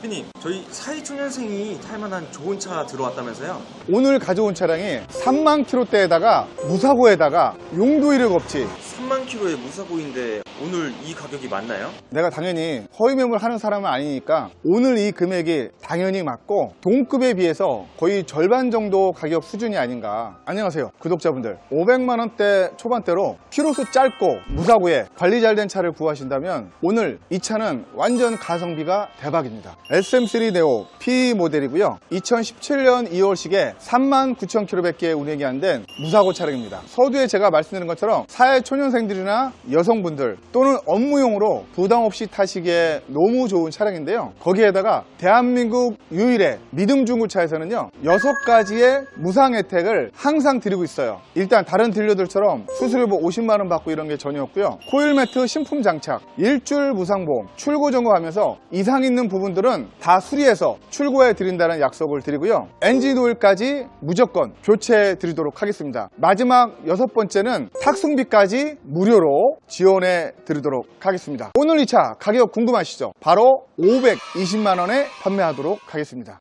대표님, 저희 사회초년생이 탈만한 좋은 차 들어왔다면서요? 오늘 가져온 차량이 3만 킬로대에다가 무사고에다가 용도 이력 없이 3만 킬로의 무사고인데 오늘 이 가격이 맞나요? 내가 당연히 허위 매물 하는 사람은 아니니까 오늘 이 금액이 당연히 맞고 동급에 비해서 거의 절반 정도 가격 수준이 아닌가. 안녕하세요 구독자분들. 500만 원대 초반대로 키로수 짧고 무사고에 관리 잘 된 차를 구하신다면 오늘 이 차는 완전 가성비가 대박입니다. SM3 네오 P 모델이고요. 2017년 2월식에 39,000km밖에 운행이 안 된 무사고 차량입니다. 서두에 제가 말씀드린 것처럼 사회 초년 생들이나 여성분들 또는 업무용으로 부담 없이 타시기에 너무 좋은 차량인데요. 거기에다가 대한민국 유일의 믿음 중고차에서는요. 여섯 가지의 무상 혜택을 항상 드리고 있어요. 일단 다른 딜러들처럼 수수료뭐 50만 원 받고 이런 게 전혀 없고요. 코일 매트 신품 장착, 일주일 무상보험, 출고 점검하면서 이상 있는 부분들은 다 수리해서 출고해 드린다는 약속을 드리고요. 엔진 오일까지 무조건 교체해 드리도록 하겠습니다. 마지막 여섯 번째는 탁송비까지 무료로 지원해 드리도록 하겠습니다. 오늘 이 차 가격 궁금하시죠? 바로 520만 원에 판매하도록 하겠습니다.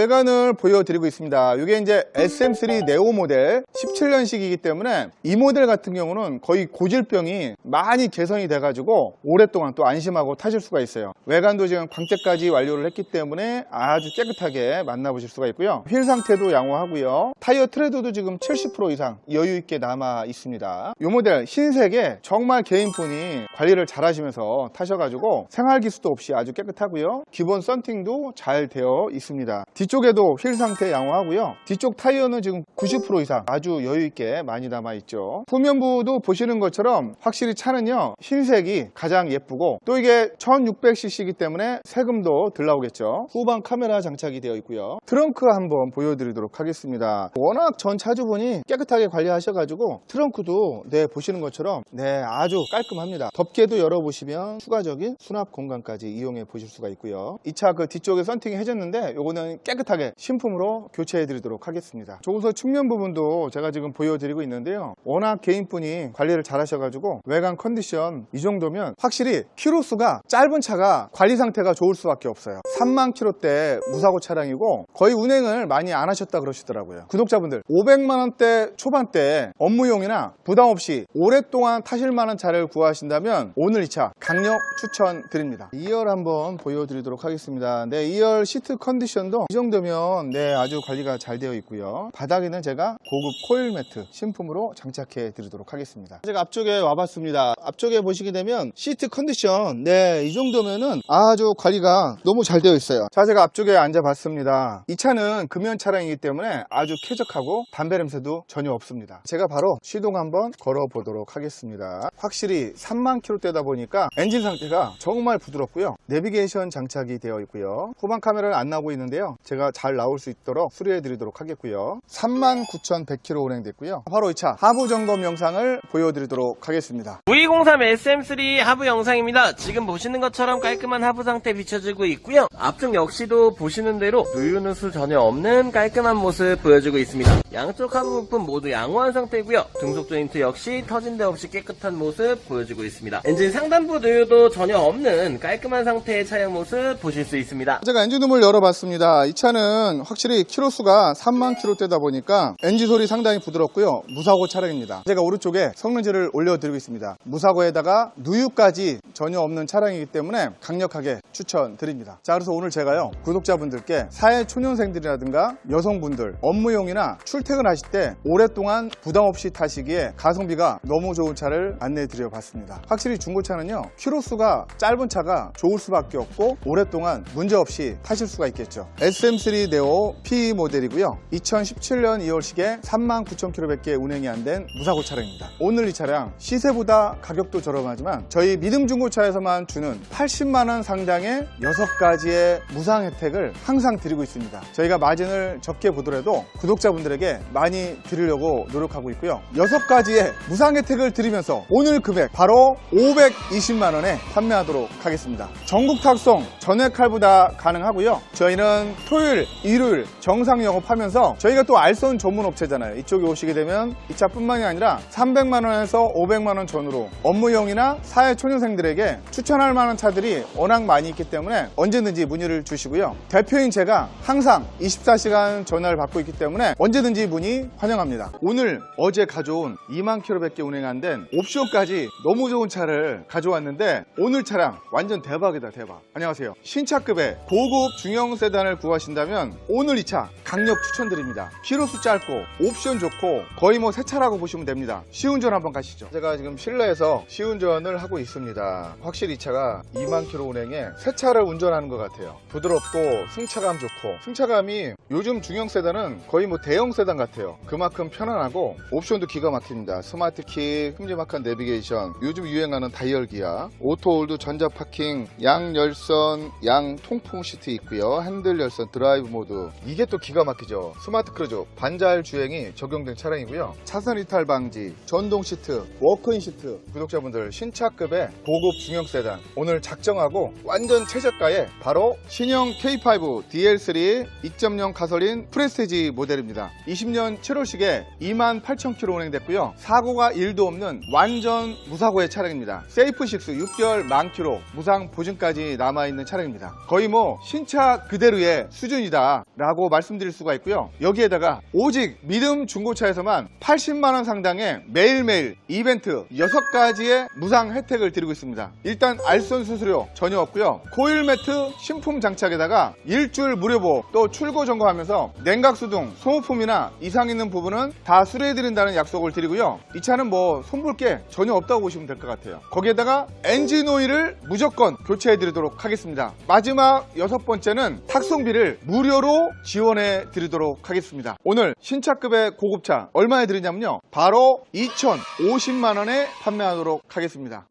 외관을 보여드리고 있습니다. 이게 이제 SM3 네오 모델 17년식이기 때문에 이 모델 같은 경우는 거의 고질병이 많이 개선이 돼가지고 오랫동안 또 안심하고 타실 수가 있어요. 외관도 지금 광택까지 완료를 했기 때문에 아주 깨끗하게 만나보실 수가 있고요. 휠 상태도 양호하고요. 타이어 트레드도 지금 70% 이상 여유 있게 남아 있습니다. 이 모델 흰색에 정말 개인분이 관리를 잘 하시면서 타셔가지고 생활 기수도 없이 아주 깨끗하고요. 기본 썬팅도 잘 되어 있습니다. 뒤쪽에도 휠 상태 양호하고요. 뒤쪽 타이어는 지금 90% 이상 아주 여유 있게 많이 남아 있죠. 후면부도 보시는 것처럼 확실히 차는요 흰색이 가장 예쁘고 또 이게 1600cc이기 때문에 세금도 덜 나오겠죠. 후방 카메라 장착이 되어 있고요. 트렁크 한번 보여드리도록 하겠습니다. 워낙 전 차주분이 깨끗하게 관리하셔가지고 트렁크도 네 보시는 것처럼 네 아주 깔끔합니다. 덮개도 열어보시면 추가적인 수납 공간까지 이용해 보실 수가 있고요. 이 차 그 뒤쪽에 썬팅이 해졌는데 요거는 깨끗 하게 신품으로 교체해 드리도록 하겠습니다. 조수석 측면 부분도 제가 지금 보여드리고 있는데요. 워낙 개인분이 관리를 잘 하셔가지고 외관 컨디션 이 정도면 확실히 키로수가 짧은 차가 관리 상태가 좋을 수밖에 없어요. 3만 킬로대 무사고 차량이고 거의 운행을 많이 안 하셨다 그러시더라고요. 구독자분들 500만 원대 초반대 업무용이나 부담 없이 오랫동안 타실 만한 차를 구하신다면 오늘 이 차 강력 추천드립니다. 2열 한번 보여드리도록 하겠습니다. 네, 2열 시트 컨디션도 이 정도면 네 아주 관리가 잘 되어 있고요. 바닥에는 제가 고급 코일 매트 신품으로 장착해 드리도록 하겠습니다. 제가 앞쪽에 와봤습니다. 앞쪽에 보시게 되면 시트 컨디션 네 이 정도면은 아주 관리가 너무 잘 되어 있어요. 자 제가 앞쪽에 앉아봤습니다. 이 차는 금연 차량이기 때문에 아주 쾌적하고 담배 냄새도 전혀 없습니다. 제가 바로 시동 한번 걸어 보도록 하겠습니다. 확실히 3만 킬로대다 보니까 엔진 상태가 정말 부드럽고요. 내비게이션 장착이 되어 있고요. 후방 카메라는 안 나오고 있는데요. 제가 잘 나올 수 있도록 수리해 드리도록 하겠고요. 39,100km 운행됐고요. 바로 이 차 하부 점검 영상을 보여드리도록 하겠습니다. V03 SM3 하부 영상입니다. 지금 보시는 것처럼 깔끔한 하부 상태 비춰지고 있고요. 앞쪽 역시도 보시는 대로 누유누수 전혀 없는 깔끔한 모습 보여주고 있습니다. 양쪽 하부 부품 모두 양호한 상태고요. 등속 조인트 역시 터진 데 없이 깨끗한 모습 보여주고 있습니다. 엔진 상단부 누유도 전혀 없는 깔끔한 상태의 차량 모습 보실 수 있습니다. 제가 엔진 룸을 열어봤습니다. 이 차는 확실히 키로수가 3만 킬로대다 보니까 엔진 소리 상당히 부드럽고요. 무사고 차량입니다. 제가 오른쪽에 성능지를 올려드리고 있습니다. 무사고에다가 누유까지 전혀 없는 차량이기 때문에 강력하게 추천드립니다. 자, 그래서 오늘 제가요 구독자분들께 사회 초년생들이라든가 여성분들 업무용이나 출퇴근하실 때 오랫동안 부담 없이 타시기에 가성비가 너무 좋은 차를 안내해 드려 봤습니다. 확실히 중고차는요 키로수가 짧은 차가 좋을 수밖에 없고 오랫동안 문제 없이 타실 수가 있겠죠. SM3 SM3 네오 P 모델이고요. 2017년 2월식에 39,000km밖에 운행이 안 된 무사고 차량입니다. 오늘 이 차량 시세보다 가격도 저렴하지만 저희 믿음 중고차에서만 주는 80만 원 상당의 6가지의 무상 혜택을 항상 드리고 있습니다. 저희가 마진을 적게 보더라도 구독자분들에게 많이 드리려고 노력하고 있고요. 6가지의 무상 혜택을 드리면서 오늘 금액 바로 520만 원에 판매하도록 하겠습니다. 전국 탁송 전액 할부다 가능하고요. 저희는 토요 일, 일요일 정상 영업하면서 저희가 또 알선 전문 업체잖아요. 이쪽에 오시게 되면 이 차뿐만이 아니라 300만 원에서 500만 원 전후로 업무용이나 사회 초년생들에게 추천할 만한 차들이 워낙 많이 있기 때문에 언제든지 문의를 주시고요. 대표인 제가 항상 24시간 전화를 받고 있기 때문에 언제든지 문의 환영합니다. 오늘 어제 가져온 2만 킬로밖에 운행 안 된 옵션까지 너무 좋은 차를 가져왔는데 오늘 차량 완전 대박이다 대박. 안녕하세요. 신차급의 고급 중형 세단을 구하신 다면 오늘 이 차 강력 추천드립니다. 키로수 짧고 옵션 좋고 거의 뭐 새 차라고 보시면 됩니다. 시운전 한번 가시죠. 제가 지금 실내에서 시운전을 하고 있습니다. 확실히 이 차가 2만 킬로 운행에 새 차를 운전하는 것 같아요. 부드럽고 승차감 좋고 승차감이 요즘 중형 세단은 거의 뭐 대형 세단 같아요. 그만큼 편안하고 옵션도 기가 막힙니다. 스마트 키, 큼지막한 내비게이션, 요즘 유행하는 다이얼 기아, 오토홀드 전자 파킹, 양 열선, 양 통풍 시트 있고요. 핸들 열선, 드라이브 모드. 이게 또 기가 막히죠. 스마트 크루즈, 반자율 주행이 적용된 차량이고요. 차선 이탈 방지, 전동 시트, 워크인 시트. 구독자분들 신차급의 고급 중형 세단 오늘 작정하고 완전 최저가에 바로 신형 K5 DL3 2.0 가솔린 프레스티지 모델입니다. 20년 7월식에 28,000km 운행됐고요. 사고가 1도 없는 완전 무사고의 차량입니다. 세이프6 6개월 만 킬로 무상 보증까지 남아있는 차량입니다. 거의 뭐 신차 그대로의 수준 이다 라고 말씀드릴 수가 있고요. 여기에다가 오직 믿음 중고차에서만 80만원 상당의 매일매일 이벤트 6가지의 무상 혜택을 드리고 있습니다. 일단 알선 수수료 전혀 없고요. 코일 매트 신품 장착에다가 일주일 무료보 또 출고 점검하면서 냉각수동 소모품이나 이상 있는 부분은 다 수리해드린다는 약속을 드리고요. 이 차는 뭐 손볼 게 전혀 없다고 보시면 될 것 같아요. 거기에다가 엔진 오일을 무조건 교체해드리도록 하겠습니다. 마지막 여섯 번째는 탁송비를 무료로 지원해 드리도록 하겠습니다. 오늘 신차급의 고급차 얼마에 드리냐면요. 바로 2,050만 원에 판매하도록 하겠습니다.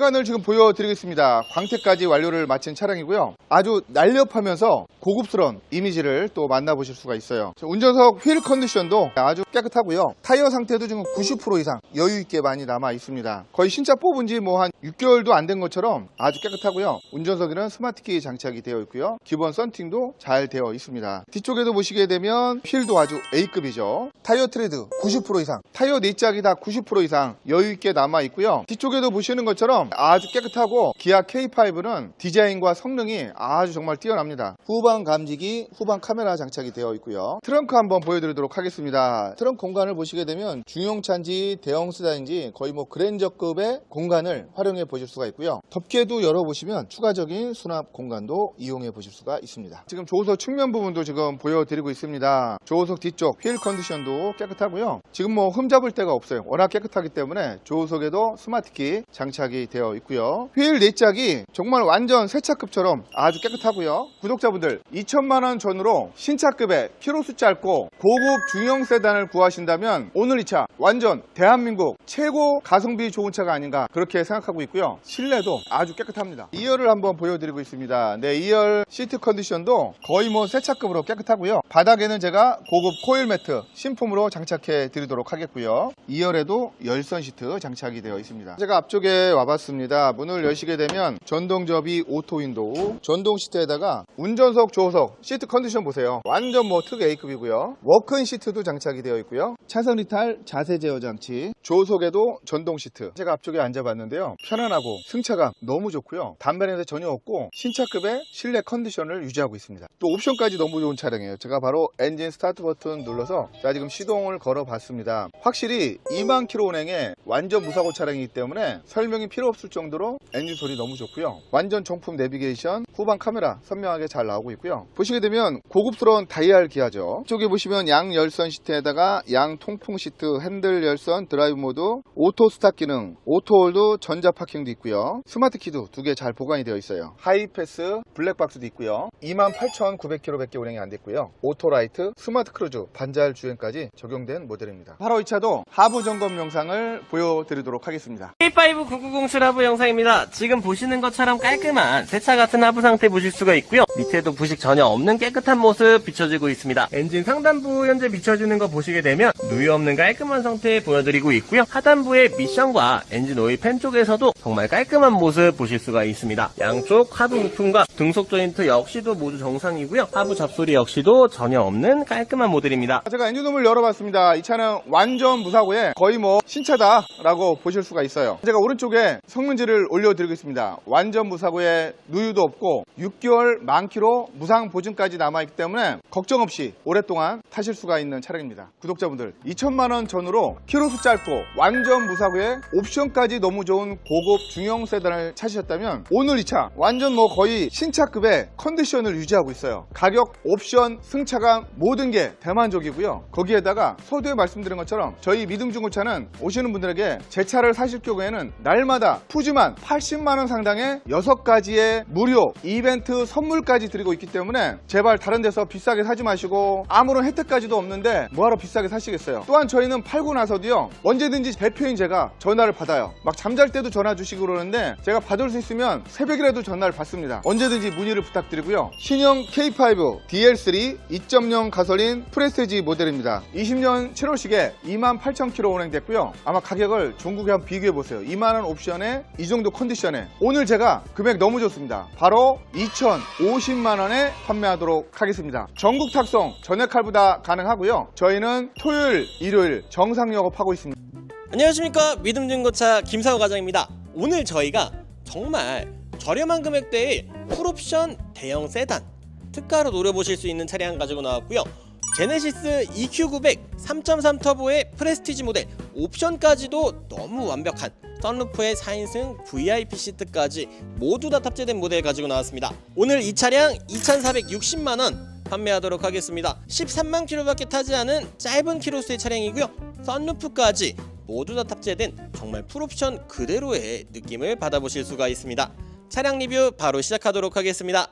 외관을 지금 보여드리겠습니다. 광택까지 완료를 마친 차량이고요. 아주 날렵하면서 고급스러운 이미지를 또 만나보실 수가 있어요. 자, 운전석 휠 컨디션도 아주 깨끗하고요. 타이어 상태도 지금 90% 이상 여유 있게 많이 남아 있습니다. 거의 신차 뽑은 지 뭐 한 6개월도 안 된 것처럼 아주 깨끗하고요. 운전석에는 스마트키 장착이 되어 있고요. 기본 썬팅도 잘 되어 있습니다. 뒤쪽에도 보시게 되면 휠도 아주 A급이죠. 타이어 트레드 90% 이상, 타이어 내짝이 다 90% 이상 여유 있게 남아 있고요. 뒤쪽에도 보시는 것처럼 아주 깨끗하고 기아 K5는 디자인과 성능이 아주 정말 뛰어납니다. 후방 감지기, 후방 카메라 장착이 되어 있고요. 트렁크 한번 보여드리도록 하겠습니다. 트렁크 공간을 보시게 되면 중형차인지 대형 세단인지 거의 뭐 그랜저급의 공간을 활용해 보실 수가 있고요. 덮개도 열어보시면 추가적인 수납 공간도 이용해 보실 수가 있습니다. 지금 조수석 측면 부분도 지금 보여드리고 있습니다. 조수석 뒤쪽 휠 컨디션도 깨끗하고요. 지금 뭐 흠잡을 데가 없어요. 워낙 깨끗하기 때문에 조수석에도 스마트키 장착이 되어 있고요. 휠 내짝이 정말 완전 새 차급처럼 아주 깨끗하고요. 구독자분들 2천만 원 전후로 신차급의 키로수 짧고 고급 중형 세단을 구하신다면 오늘 이 차 완전 대한민국 최고 가성비 좋은 차가 아닌가 그렇게 생각하고 있고요. 실내도 아주 깨끗합니다. 2열을 한번 보여드리고 있습니다. 네, 2열 시트 컨디션도 거의 뭐 새 차급으로 깨끗하고요. 바닥에는 제가 고급 코일 매트 신품으로 장착해 드리도록 하겠고요. 2열에도 열선 시트 장착이 되어 있습니다. 제가 앞쪽에 와봤 습니다. 문을 여시게 되면 전동 접이 오토 윈도우, 전동 시트에다가 운전석, 조수석 시트 컨디션 보세요. 완전 뭐 특 A급이고요. 워크인 시트도 장착이 되어 있고요. 차선 이탈 자세 제어 장치, 조석에도 전동 시트. 제가 앞쪽에 앉아봤는데요. 편안하고 승차감 너무 좋고요. 냄새 전혀 없고 신차급의 실내 컨디션을 유지하고 있습니다. 또 옵션까지 너무 좋은 차량이에요. 제가 바로 엔진 스타트 버튼 눌러서 자 지금 시동을 걸어봤습니다. 확실히 2만 킬로 운행에 완전 무사고 차량이기 때문에 설명이 필요 없을 정도로 엔진 소리 너무 좋고요. 완전 정품 내비게이션, 후방 카메라 선명하게 잘 나오고 있고요. 보시게 되면 고급스러운 다이알 기아죠. 이쪽에 보시면 양 열선 시트에다가 양 통풍 시트, 핸들 열선, 드라이브 모드, 오토 스탑 기능, 오토 홀드, 전자 파킹도 있고요. 스마트 키도 두 개 잘 보관이 되어 있어요. 하이패스, 블랙박스도 있고요. 28,900km밖에 운행이 안 됐고요. 오토라이트, 스마트 크루즈, 반자율 주행까지 적용된 모델입니다. 바로 이 차도 하부 점검 영상을 보여드리도록 하겠습니다. K5 9907 하부 영상입니다. 지금 보시는 것처럼 깔끔한 새차 같은 하부 상태 보실 수가 있고요. 밑에도 부식 전혀 없는 깨끗한 모습 비춰지고 있습니다. 엔진 상단부 현재 비춰지는 거 보시게 되면 누유 없는 깔끔한 상태 보여드리고 있고요. 하단부의 미션과 엔진 오일 팬 쪽에서도 정말 깔끔한 모습 보실 수가 있습니다. 양쪽 하부 부품과 등속 조인트 역시도 모두 정상이고요. 하부 잡소리 역시도 전혀 없는 깔끔한 모델입니다. 제가 엔진룸을 열어봤습니다. 이 차는 완전 무사고에 거의 뭐 신차다라고 보실 수가 있어요. 제가 오른쪽에 성능지를 올려드리고 있습니다. 완전 무사고에 누유도 없고 6개월 만키로 무상 보증까지 남아있기 때문에 걱정 없이 오랫동안 타실 수가 있는 차량입니다. 구독자분들 2천만 원 전후로 키로수 짧고 완전 무사고에 옵션까지 너무 좋은 고급 중형 세단을 찾으셨다면 오늘 이 차 완전 뭐 거의 신차급의 컨디션을 유지하고 있어요. 가격, 옵션, 승차감 모든 게 대만족이고요. 거기에다가 서두에 말씀드린 것처럼 저희 믿음 중고차는 오시는 분들에게 제 차를 사실 경우에는 날마다 푸짐한 80만 원 상당의 6가지의 무료 이벤트 선물까지 드리고 있기 때문에 제발 다른 데서 비싸게 사지 마시고 아무런 혜택까지도 없는데 뭐하러 비싸게 사시겠어요. 또한 저희는 팔고 나서도요. 언제든지 대표인 제가 전화를 받아요. 막 잠잘 때도 전화 주시고 그러는데 제가 받을 수 있으면 새벽이라도 전화를 받습니다. 언제든지 문의를 부탁드리고요. 신형 K5 DL3 2.0 가솔린 프레스티지 모델입니다. 20년 7월식에 28,000km 운행됐고요. 아마 가격을 중국에 한번 비교해 보세요. 2만원 옵션에 이 정도 컨디션에 오늘 제가 금액 너무 좋습니다. 바로 2,050만원에 판매하도록 하겠습니다. 전국 탁송 전액 할부다 가능하고요. 저희는 토요일, 일요일 정상 영업하고 있습니다. 안녕하십니까 믿음중고차 김사호 과장입니다 오늘 저희가 정말 저렴한 금액대의 풀옵션 대형 세단 특가로 노려보실 수 있는 차량 가지고 나왔고요 제네시스 EQ900 3.3 터보의 프레스티지 모델 옵션까지도 너무 완벽한 썬루프의 4인승 VIP 시트까지 모두 다 탑재된 모델 가지고 나왔습니다 오늘 이 차량 2,460만원 판매하도록 하겠습니다 13만 킬로밖에 타지 않은 짧은 키로수의 차량이고요 썬루프까지 모두 다 탑재된 정말 풀옵션 그대로의 느낌을 받아보실 수가 있습니다. 차량 리뷰 바로 시작하도록 하겠습니다.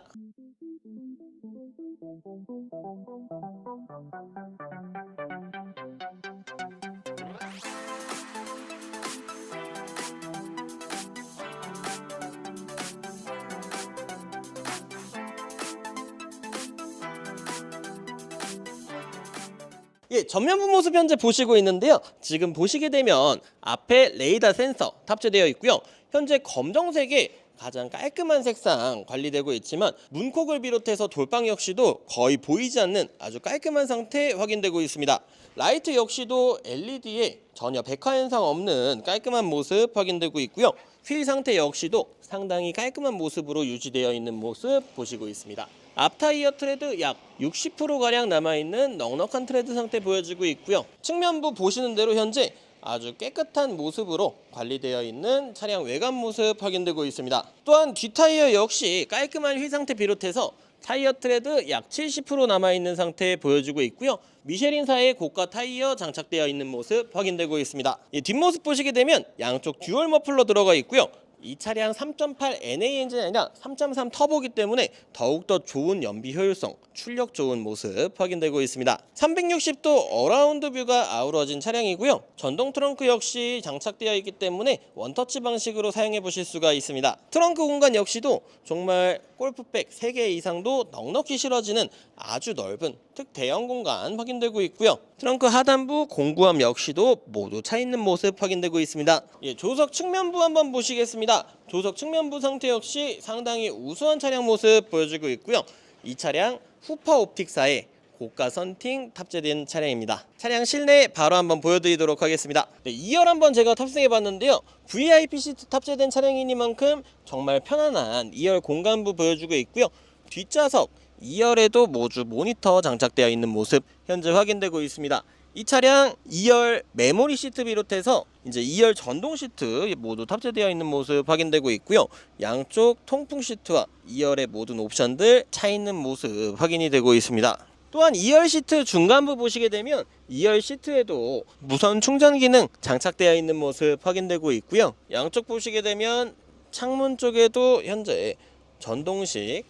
예, 전면부 모습 현재 보시고 있는데요. 지금 보시게 되면 앞에 레이더 센서 탑재되어 있고요. 현재 검정색의 가장 깔끔한 색상 관리되고 있지만 문콕을 비롯해서 돌방 역시도 거의 보이지 않는 아주 깔끔한 상태 확인되고 있습니다. 라이트 역시도 LED에 전혀 백화 현상 없는 깔끔한 모습 확인되고 있고요. 휠 상태 역시도 상당히 깔끔한 모습으로 유지되어 있는 모습 보시고 있습니다. 앞 타이어 트레드 약 60%가량 남아있는 넉넉한 트레드 상태 보여지고 있고요. 측면부 보시는 대로 현재 아주 깨끗한 모습으로 관리되어 있는 차량 외관 모습 확인되고 있습니다. 또한 뒷타이어 역시 깔끔한 휠 상태 비롯해서 타이어 트레드 약 70% 남아있는 상태 보여주고 있고요. 미쉐린사의 고가 타이어 장착되어 있는 모습 확인되고 있습니다. 이 뒷모습 보시게 되면 양쪽 듀얼 머플러 들어가 있고요. 이 차량 3.8 NA 엔진이 아니라 3.3 터보기 때문에 더욱더 좋은 연비 효율성, 출력 좋은 모습 확인되고 있습니다. 360도 어라운드 뷰가 아우러진 차량이고요. 전동 트렁크 역시 장착되어 있기 때문에 원터치 방식으로 사용해 보실 수가 있습니다. 트렁크 공간 역시도 정말 골프백 3개 이상도 넉넉히 실어지는 아주 넓은 특대형 공간 확인되고 있고요. 트렁크 하단부 공구함 역시도 모두 차 있는 모습 확인되고 있습니다. 예, 조석 측면부 한번 보시겠습니다. 조석 측면부 상태 역시 상당히 우수한 차량 모습 보여주고 있고요. 이 차량 후퍼 옵틱사의 고가 선팅 탑재된 차량입니다. 차량 실내 바로 한번 보여드리도록 하겠습니다. 네, 2열 한번 제가 탑승해 봤는데요. VIP 시트 탑재된 차량이니만큼 정말 편안한 2열 공간부 보여주고 있고요. 뒷좌석 2열에도 모두 모니터 장착되어 있는 모습 현재 확인되고 있습니다. 이 차량 2열 메모리 시트 비롯해서 이제 2열 전동 시트 모두 탑재되어 있는 모습 확인되고 있고요. 양쪽 통풍 시트와 2열의 모든 옵션들 차 있는 모습 확인이 되고 있습니다. 또한 2열 시트 중간부 보시게 되면 2열 시트에도 무선 충전 기능 장착되어 있는 모습 확인되고 있고요. 양쪽 보시게 되면 창문 쪽에도 현재 전동식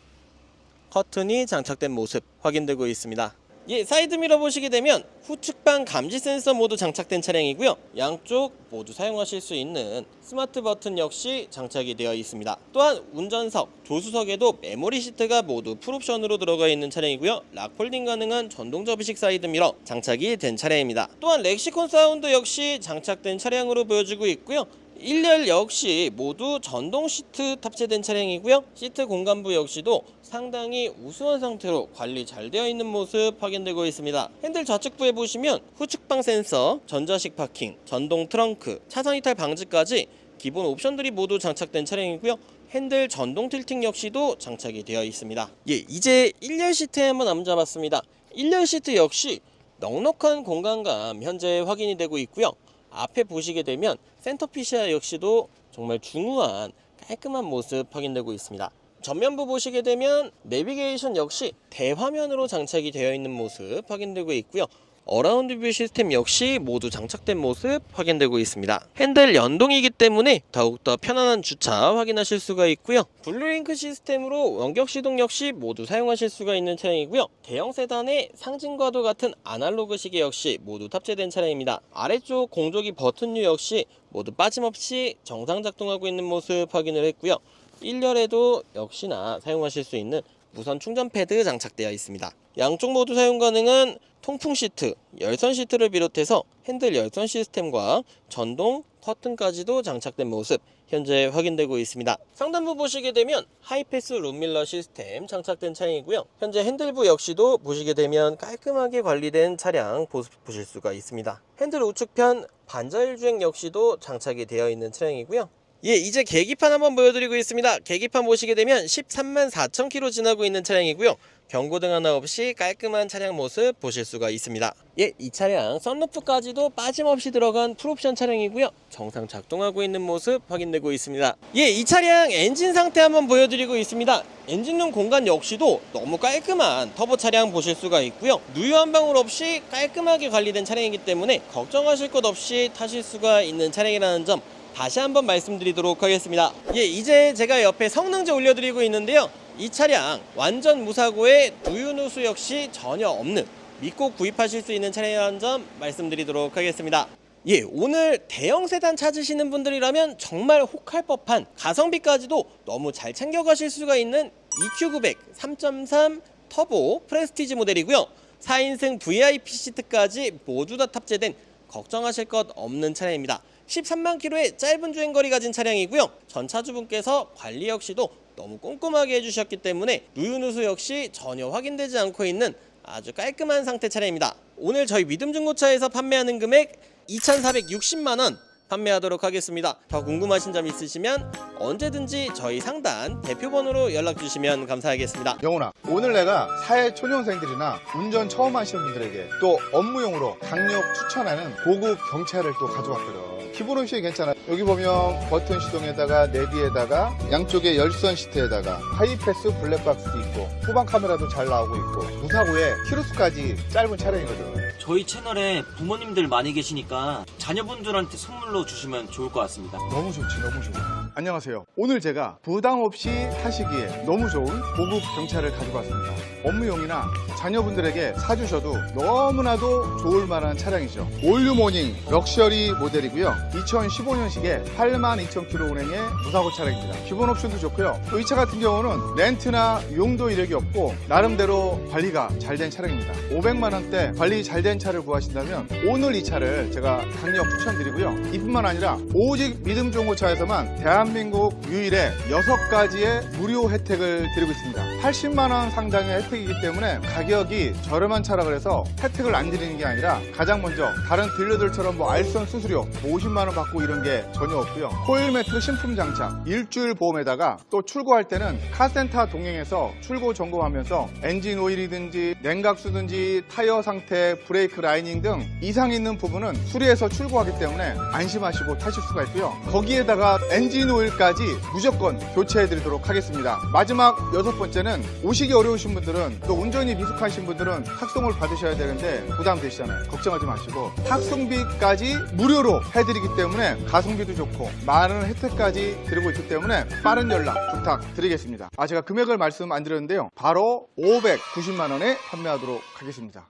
커튼이 장착된 모습 확인되고 있습니다. 예, 사이드 미러 보시게 되면 후측방 감지 센서 모두 장착된 차량이고요. 양쪽 모두 사용하실 수 있는 스마트 버튼 역시 장착이 되어 있습니다. 또한 운전석, 조수석에도 메모리 시트가 모두 풀옵션으로 들어가 있는 차량이고요. 락폴딩 가능한 전동 접이식 사이드 미러 장착이 된 차량입니다. 또한 렉시콘 사운드 역시 장착된 차량으로 보여지고 있고요. 1열 역시 모두 전동 시트 탑재된 차량이고요. 시트 공간부 역시도 상당히 우수한 상태로 관리 잘 되어 있는 모습 확인되고 있습니다. 핸들 좌측부에 보시면 후측방 센서, 전자식 파킹, 전동 트렁크, 차선 이탈 방지까지 기본 옵션들이 모두 장착된 차량이고요. 핸들 전동 틸팅 역시도 장착이 되어 있습니다. 예, 이제 1열 시트에 한번 앉아봤습니다. 1열 시트 역시 넉넉한 공간감 현재 확인이 되고 있고요. 앞에 보시게 되면 센터피시아 역시도 정말 중후한 깔끔한 모습 확인되고 있습니다. 전면부 보시게 되면 내비게이션 역시 대화면으로 장착이 되어 있는 모습 확인되고 있고요. 어라운드 뷰 시스템 역시 모두 장착된 모습 확인되고 있습니다. 핸들 연동이기 때문에 더욱더 편안한 주차 확인하실 수가 있고요. 블루링크 시스템으로 원격 시동 역시 모두 사용하실 수가 있는 차량이고요. 대형 세단의 상징과도 같은 아날로그 시계 역시 모두 탑재된 차량입니다. 아래쪽 공조기 버튼류 역시 모두 빠짐없이 정상 작동하고 있는 모습 확인을 했고요. 1열에도 역시나 사용하실 수 있는 무선 충전 패드 장착되어 있습니다. 양쪽 모두 사용 가능한 통풍 시트, 열선 시트를 비롯해서 핸들 열선 시스템과 전동 커튼까지도 장착된 모습 현재 확인되고 있습니다. 상단부 보시게 되면 하이패스 룸밀러 시스템 장착된 차량이고요. 현재 핸들부 역시도 보시게 되면 깔끔하게 관리된 차량 보실 수가 있습니다. 핸들 우측편 반자율 주행 역시도 장착이 되어 있는 차량이고요. 예, 이제 계기판 한번 보여드리고 있습니다. 계기판 보시게 되면 13만 4천 킬로 지나고 있는 차량이고요. 경고등 하나 없이 깔끔한 차량 모습 보실 수가 있습니다. 예, 이 차량 썬루프까지도 빠짐없이 들어간 풀옵션 차량이고요. 정상 작동하고 있는 모습 확인되고 있습니다. 예, 이 차량 엔진 상태 한번 보여드리고 있습니다. 엔진룸 공간 역시도 너무 깔끔한 터보 차량 보실 수가 있고요. 누유 한 방울 없이 깔끔하게 관리된 차량이기 때문에 걱정하실 것 없이 타실 수가 있는 차량이라는 점 다시 한번 말씀드리도록 하겠습니다. 예, 이제 제가 옆에 성능지 올려드리고 있는데요. 이 차량 완전 무사고에 누유누수 역시 전혀 없는 믿고 구입하실 수 있는 차량이라는 점 말씀드리도록 하겠습니다. 예, 오늘 대형 세단 찾으시는 분들이라면 정말 혹할 법한 가성비까지도 너무 잘 챙겨가실 수가 있는 EQ900 3.3 터보 프레스티지 모델이고요. 4인승 VIP 시트까지 모두 다 탑재된 걱정하실 것 없는 차량입니다. 13만 킬로의 짧은 주행 거리 가진 차량이고요. 전 차주분께서 관리 역시도 너무 꼼꼼하게 해주셨기 때문에 누유누수 역시 전혀 확인되지 않고 있는 아주 깔끔한 상태 차량입니다. 오늘 저희 믿음 중고차에서 판매하는 금액 2,460만 원 판매하도록 하겠습니다. 더 궁금하신 점 있으시면 언제든지 저희 상단 대표번호로 연락 주시면 감사하겠습니다. 영훈아, 오늘 내가 사회 초년생들이나 운전 처음 하시는 분들에게 또 업무용으로 강력 추천하는 고급 경차를 또 가져왔거든. 기본 옵션이 괜찮아. 여기 보면 버튼 시동에다가 내비에다가 양쪽에 열선 시트에다가 하이패스 블랙박스도 있고 후방 카메라도 잘 나오고 있고 무사고에 키로수까지 짧은 차량이거든. 저희 채널에 부모님들 많이 계시니까 자녀분들한테 선물로 주시면 좋을 것 같습니다. 너무 좋지, 너무 좋아. 안녕하세요. 오늘 제가 부담 없이 타시기에 너무 좋은 고급 경차를 가지고 왔습니다. 업무용이나 자녀분들에게 사주셔도 너무나도 좋을 만한 차량이죠. 올류 모닝 럭셔리 모델이고요. 2015년식에 82,000km 운행의 무사고 차량입니다. 기본 옵션도 좋고요. 또 이 차 같은 경우는 렌트나 용도 이력이 없고 나름대로 관리가 잘 된 차량입니다. 500만 원대 관리 잘 된 차를 구하신다면 오늘 이 차를 제가 강력 추천드리고요. 이뿐만 아니라 오직 믿음 중고차에서만 대한 민국 유일의 6가지의 무료 혜택을 드리고 있습니다. 80만 원 상당의 혜택이기 때문에 가격이 저렴한 차라 그래서 혜택을 안 드리는 게 아니라 가장 먼저 다른 딜러들처럼 뭐 알선 수수료 뭐 50만 원 받고 이런 게 전혀 없고요. 코일 매트 신품 장착, 일주일 보험에다가 또 출고할 때는 카센터 동행해서 출고 점검하면서 엔진 오일이든지 냉각수든지 타이어 상태, 브레이크 라이닝 등 이상 있는 부분은 수리해서 출고하기 때문에 안심하시고 타실 수가 있고요. 거기에다가 엔진 오일까지 무조건 교체해드리도록 하겠습니다. 마지막 여섯 번째는 오시기 어려우신 분들은 또 운전이 미숙하신 분들은 탁송을 받으셔야 되는데 부담되시잖아요. 걱정하지 마시고 탁송비까지 무료로 해드리기 때문에 가성비도 좋고 많은 혜택까지 드리고 있기 때문에 빠른 연락 부탁드리겠습니다. 아 제가 금액을 말씀 안 드렸는데요. 바로 590만 원에 판매하도록 하겠습니다.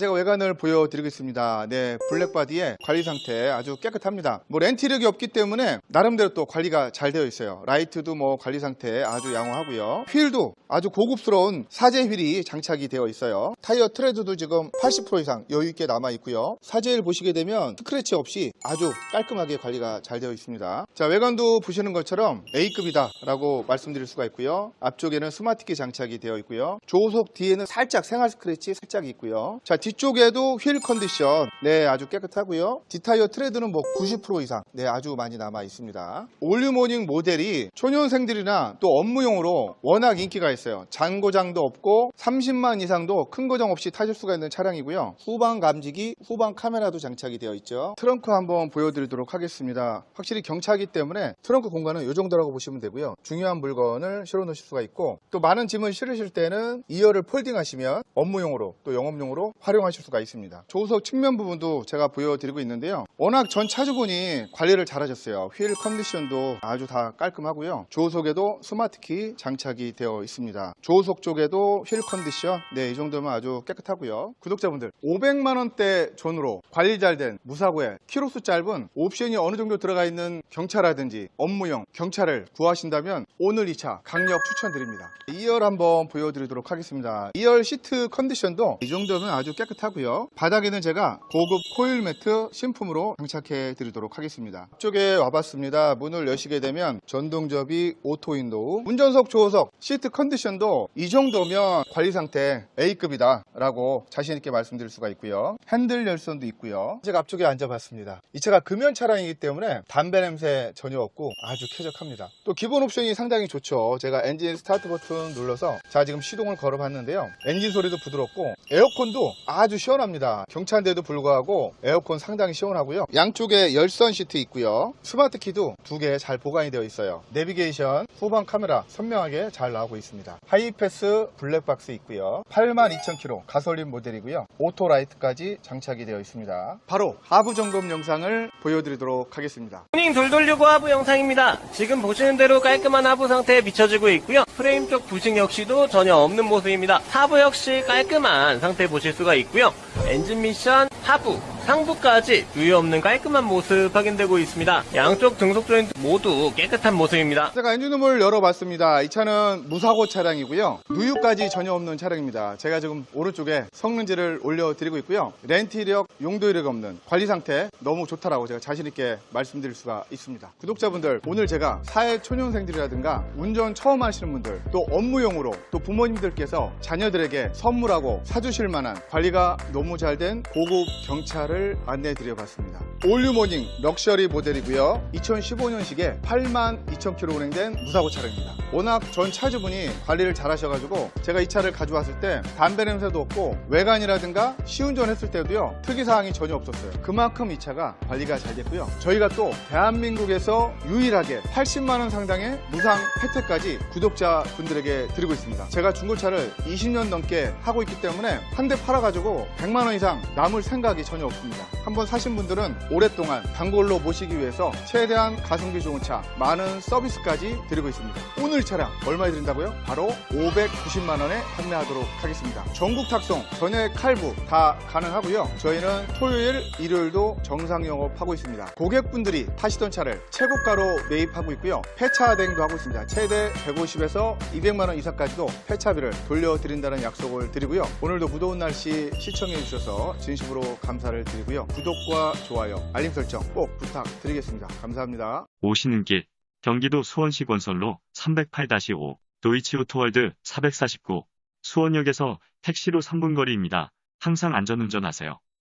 제가 외관을 보여드리겠습니다. 네, 블랙바디의 관리 상태 아주 깨끗합니다. 뭐 렌트 이력이 없기 때문에 나름대로 또 관리가 잘 되어 있어요. 라이트도 뭐 관리 상태 아주 양호하고요. 휠도 아주 고급스러운 사제 휠이 장착이 되어 있어요. 타이어 트레드도 지금 80% 이상 여유 있게 남아 있고요. 사제를 보시게 되면 스크래치 없이 아주 깔끔하게 관리가 잘 되어 있습니다. 자, 외관도 보시는 것처럼 A급이다라고 말씀드릴 수가 있고요. 앞쪽에는 스마트키 장착이 되어 있고요. 조속 뒤에는 살짝 생활 스크래치 살짝 있고요. 자, 뒤 쪽에도 휠 컨디션 네 아주 깨끗하고요. 뒷타이어 트레드는 뭐 90% 이상 네 아주 많이 남아 있습니다. 올류모닝 모델이 초년생들이나 또 업무용으로 워낙 인기가 있어요. 잔고장도 없고 30만 이상도 큰 고장 없이 타실 수가 있는 차량이고요. 후방 감지기, 후방 카메라도 장착이 되어 있죠. 트렁크 한번 보여드리도록 하겠습니다. 확실히 경차기 때문에 트렁크 공간은 이 정도라고 보시면 되고요. 중요한 물건을 실어 놓으실 수가 있고 또 많은 짐을 실으실 때는 2열을 폴딩하시면 업무용으로 또 영업용으로 활용 하실 수가 있습니다. 조수석 측면 부분도 제가 보여드리고 있는데요. 워낙 전 차주분이 관리를 잘하셨어요. 휠 컨디션도 아주 다 깔끔하고요. 조수석에도 스마트키 장착이 되어 있습니다. 조수석 쪽에도 휠 컨디션 네 이 정도면 아주 깨끗하고요. 구독자분들 500만 원대 존으로 관리 잘 된 무사고에 키로수 짧은 옵션이 어느 정도 들어가 있는 경차라든지 업무용 경차를 구하신다면 오늘 이 차 강력 추천드립니다. 2열 한번 보여드리도록 하겠습니다. 2열 시트 컨디션도 이 정도면 아주 깨끗 하고요. 바닥에는 제가 고급 코일 매트 신품으로 장착해 드리도록 하겠습니다. 앞쪽에 와봤습니다. 문을 여시게 되면 전동접이 오토 윈도우, 운전석 조수석 시트 컨디션도 이 정도면 관리 상태 A급이다 라고 자신 있게 말씀드릴 수가 있고요. 핸들 열선도 있고요. 제가 앞쪽에 앉아봤습니다. 이 차가 금연 차량이기 때문에 담배 냄새 전혀 없고 아주 쾌적합니다. 또 기본 옵션이 상당히 좋죠. 제가 엔진 스타트 버튼 눌러서 자 지금 시동을 걸어봤는데요. 엔진 소리도 부드럽고 에어컨도 아주 시원합니다. 경차인데도 불구하고 에어컨 상당히 시원하고요. 양쪽에 열선 시트 있고요. 스마트 키도 두 개 잘 보관이 되어 있어요. 내비게이션, 후방 카메라 선명하게 잘 나오고 있습니다. 하이패스 블랙박스 있고요. 82,000km 가솔린 모델이고요. 오토라이트까지 장착이 되어 있습니다. 바로 하부 점검 영상을 보여드리도록 하겠습니다. 튜닝 돌돌려고 하부 영상입니다. 지금 보시는 대로 깔끔한 하부 상태에 비춰지고 있고요. 프레임 쪽 부식 역시도 전혀 없는 모습입니다. 하부 역시 깔끔한 상태 보실 수가 있 고요. 엔진 미션 하부, 상부까지 누유 없는 깔끔한 모습 확인되고 있습니다. 양쪽 등속 조인트 모두 깨끗한 모습입니다. 제가 엔진룸을 열어봤습니다. 이 차는 무사고 차량이고요. 누유까지 전혀 없는 차량입니다. 제가 지금 오른쪽에 성능지를 올려드리고 있고요. 렌트 이력, 용도 이력 없는 관리 상태 너무 좋다라고 제가 자신있게 말씀드릴 수가 있습니다. 구독자분들, 오늘 제가 사회 초년생들이라든가 운전 처음 하시는 분들, 또 업무용으로 또 부모님들께서 자녀들에게 선물하고 사주실 만한 관리가 너무 잘 된 고급 경 차를 안내해 드려 봤습니다. 올류모닝 럭셔리 모델이고요. 2015년식에 8만 2천 킬로 운행된 무사고 차량입니다. 워낙 전 차주분이 관리를 잘 하셔가지고 제가 이 차를 가져왔을 때 담배 냄새도 없고 외관이라든가 시운전 했을 때도요 특이사항이 전혀 없었어요. 그만큼 이 차가 관리가 잘 됐고요. 저희가 또 대한민국에서 유일하게 80만 원 상당의 무상 혜택까지 구독자분들에게 드리고 있습니다. 제가 중고차를 20년 넘게 하고 있기 때문에 한 대 팔아가지고 100만 원 이상 남을 생각이 전혀 없 습니다. 한번 사신 분들은 오랫동안 단골로 모시기 위해서 최대한 가성비 좋은 차, 많은 서비스까지 드리고 있습니다. 오늘 차량 얼마에 드린다고요? 바로 590만 원에 판매하도록 하겠습니다. 전국 탁송, 전액 칼부 다 가능하고요. 저희는 토요일, 일요일도 정상 영업하고 있습니다. 고객분들이 타시던 차를 최고가로 매입하고 있고요. 폐차 대행도 하고 있습니다. 최대 150에서 200만 원 이상까지도 폐차비를 돌려드린다는 약속을 드리고요. 오늘도 무더운 날씨 시청해 주셔서 진심으로 감사를 드리고요. 구독과 좋아요, 알림 설정 꼭 부탁드리겠습니다. 감사합니다. 오시는 길 경기도 수원시 건설로 308-5 도이치오토월드 449 수원역에서 택시로 3분 거리입니다. 항상 안전운전하세요.